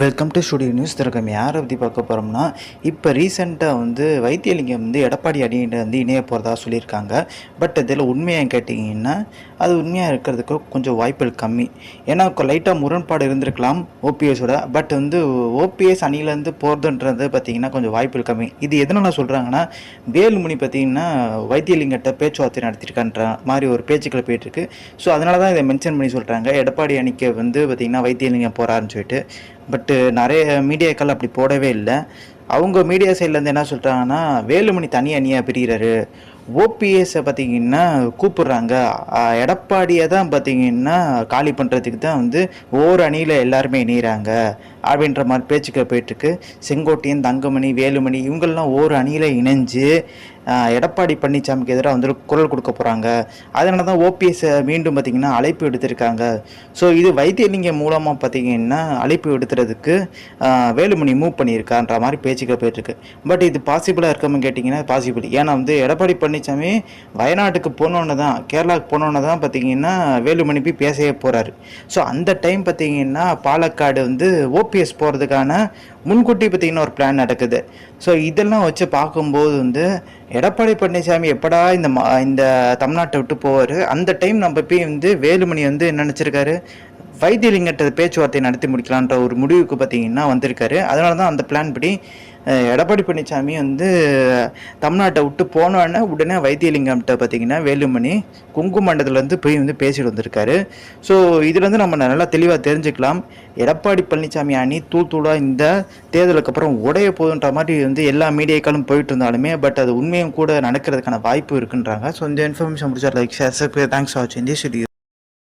Welcome to studio news திறக்கம் யாரை பற்றி பார்க்க போகிறோம்னா இப்போ ரீசெண்டாக வந்து வைத்தியலிங்கம் வந்து எடப்பாடி அடிகிட்ட வந்து இணைய போகிறதா சொல்லியிருக்காங்க. பட் இதில் உண்மையாக கேட்டிங்கன்னா அது உண்மையாக இருக்கிறதுக்கு கொஞ்சம் வாய்ப்புகள் கம்மி. ஏன்னா லைட்டாக முரண்பாடு இருந்திருக்கலாம் ஓபிஎஸோட பட் வந்து ஓபிஎஸ் அணியிலேருந்து போகிறதுன்றது பார்த்திங்கன்னா கொஞ்சம் வாய்ப்புகள் கம்மி. இது எதனால் சொல்கிறாங்கன்னா வேலுமணி பார்த்திங்கன்னா வைத்தியலிங்கத்தை பேச்சுவார்த்தை நடத்திருக்கான்ற மாதிரி ஒரு பேச்சுக்கள் போயிட்டுருக்கு. ஸோ அதனால தான் இதை மென்ஷன் பண்ணி சொல்கிறாங்க எடப்பாடி அணிக்கு வந்து பார்த்திங்கன்னா வைத்தியலிங்கம் போகிறாருன்னு சொல்லிட்டு. பட்டு நிறைய மீடியாக்கள் அப்படி போடவே இல்லை. அவங்க மீடியா சைட்லேருந்து என்ன சொல்கிறாங்கன்னா வேலுமணி தனி அணியாக பிரிகிறாரு ஓபிஎஸ்ஸை பார்த்தீங்கன்னா கூப்பிடுறாங்க. எடப்பாடியை தான் பார்த்தீங்கன்னா காலி பண்ணுறதுக்கு தான் வந்து ஒவ்வொரு அணியில் எல்லாருமே இணைகிறாங்க அப்படின்ற மாதிரி பேச்சுக்கள் போயிட்டுருக்கு. செங்கோட்டையன் தங்கமணி வேலுமணி இவங்கெல்லாம் ஒவ்வொரு அணியில் இணைஞ்சு எடப்பாடி பழனிசாமிக்கு எதிராக வந்து குரல் கொடுக்க போகிறாங்க அதனால தான் ஓபிஎஸ்ஸை மீண்டும் பார்த்திங்கன்னா அழைப்பு எடுத்திருக்காங்க ஸோ இது வைத்தியலிங்கம் மூலமாக பார்த்தீங்கன்னா அழைப்பு எடுத்துறதுக்கு வேலுமணி மூவ் பண்ணியிருக்கான்ற மாதிரி பேச்சுக்கள் போயிட்டுருக்கு. பட் இது பாசிபிளாக இருக்காம கேட்டிங்கன்னா பாசிபிள் ஏன்னா வந்து எடப்பாடி பழனிசாமி வயநாட்டுக்கு போனோன்னு தான் கேரளாவுக்கு போனோன்னு தான் பார்த்தீங்கன்னா வேலுமணி போய் பேசவே போகிறாரு ஸோ அந்த டைம் பார்த்திங்கன்னா பாலக்காடு வந்து ஓபி ஓபிஎஸ் போகிறதுக்கான முன்கூட்டி பார்த்திங்கன்னா ஒரு பிளான் நடக்குது. ஸோ இதெல்லாம் வச்சு பார்க்கும்போது வந்து எடப்பாடி பழனிசாமி எப்படா இந்த மா- இந்த தமிழ்நாட்டை விட்டு போவார்? அந்த டைம் நம்ம போய் வந்து வேலுமணி வந்து என்ன நினச்சிருக்காரு? வைத்தியலிங்கத்தை பேச்சுவார்த்தை நடத்தி முடிக்கலான்ற ஒரு முடிவுக்கு பார்த்தீங்கன்னா வந்திருக்காரு. அதனால தான் அந்த பிளான் படி எடப்பாடி பழனிசாமி வந்து தமிழ்நாட்டை விட்டு போனோடனே உடனே வைத்தியலிங்கம்கிட்ட பார்த்தீங்கன்னா வேலுமணி குங்கு மண்டலத்துலேருந்து போய் வந்து பேசிட்டு வந்திருக்காரு. ஸோ இதுலேருந்து நம்ம நல்லா தெளிவாக தெரிஞ்சுக்கலாம். எடப்பாடி பழனிசாமி அணி தூள் தூளாக இந்த தேர்தலுக்கு அப்புறம் உடைய போதுன்ற மாதிரி வந்து எல்லா மீடியாக்களும் போயிட்டு இருந்தாலுமே பட் அது உண்மையும் கூட நடக்கிறதுக்கான வாய்ப்பு இருக்குன்றாங்க. ஸோ இந்த இன்ஃபர்மேஷன் முடிச்சா லைக் ஷேர் தேங்க்ஸ் ஃபார் வாட்சிங் தி ஸ்டுடியோ